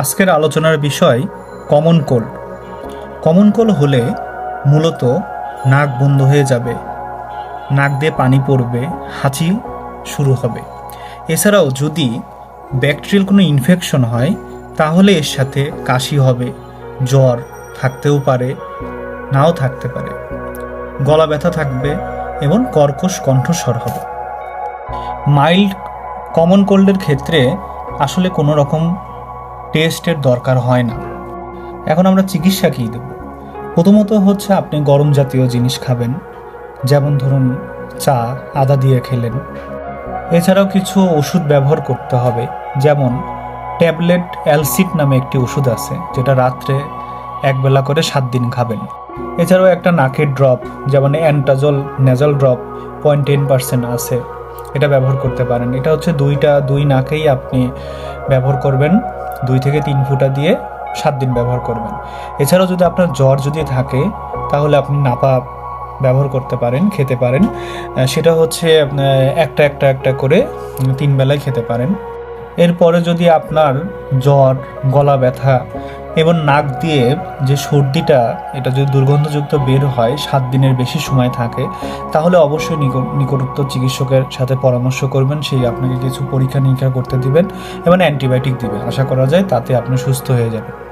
আজকের আলোচনার বিষয় কমন কোল্ড কমন কোল্ড হলে মূলত নাক বন্ধ হয়ে যাবে, নাক দিয়ে পানি পড়বে, হাঁচি শুরু হবে। এছাড়াও যদি ব্যাকটেরিয়াল কোনো ইনফেকশন হয়, তাহলে এর সাথে কাশি হবে, জ্বর থাকতেও পারে, নাও থাকতে পারে। গলা ব্যথা থাকবে এবং কর্কশ কণ্ঠস্বর হবে। মাইল্ড কমন কোল্ডের ক্ষেত্রে আসলে কোনো রকম টেস্টের দরকার হয় না। এখন আমরা চিকিৎসা কী দেব? প্রথমত হচ্ছে আপনি গরম জাতীয় জিনিস খাবেন, যেমন ধরুন চা, আদা দিয়ে খেলেন। এছাড়াও কিছু ওষুধ ব্যবহার করতে হবে, যেমন ট্যাবলেট অ্যালসিট নামে একটি ওষুধ আছে, যেটা রাত্রে একবেলা করে সাত দিন খাবেন। এছাড়াও একটা নাকের ড্রপ, যেমন Antazol, nasal drop point ten percent আছে, এটা ব্যবহার করতে পারেন। এটা হচ্ছে দুইটা, দুই নাকেই আপনি ব্যবহার করবেন। দুই থেকে তিন ফুটা দিয়ে সাত দিন ব্যবহার করবেন। এছাড়াও যদি আপনার জ্বর যদি থাকে, তাহলে আপনি নাপা ব্যবহার করতে পারেন, খেতে পারেন। সেটা হচ্ছে একটা একটা একটা করে তিন বেলায় খেতে পারেন। এরপরে যদি আপনার জ্বর, গলা ব্যথা এবং নাক দিয়ে যে সর্দিটা, এটা যদি দুর্গন্ধযুক্ত বের হয়, সাত দিনের বেশি সময় থাকে, তাহলে অবশ্যই নিকটত্ব চিকিৎসকের সাথে পরামর্শ করবেন, সেই আপনাকে কিছু পরীক্ষা নিরীক্ষা করতে দিবেন এবং অ্যান্টিবায়োটিক দিবেন। আশা করা যায় তাতে আপনি সুস্থ হয়ে যাবেন।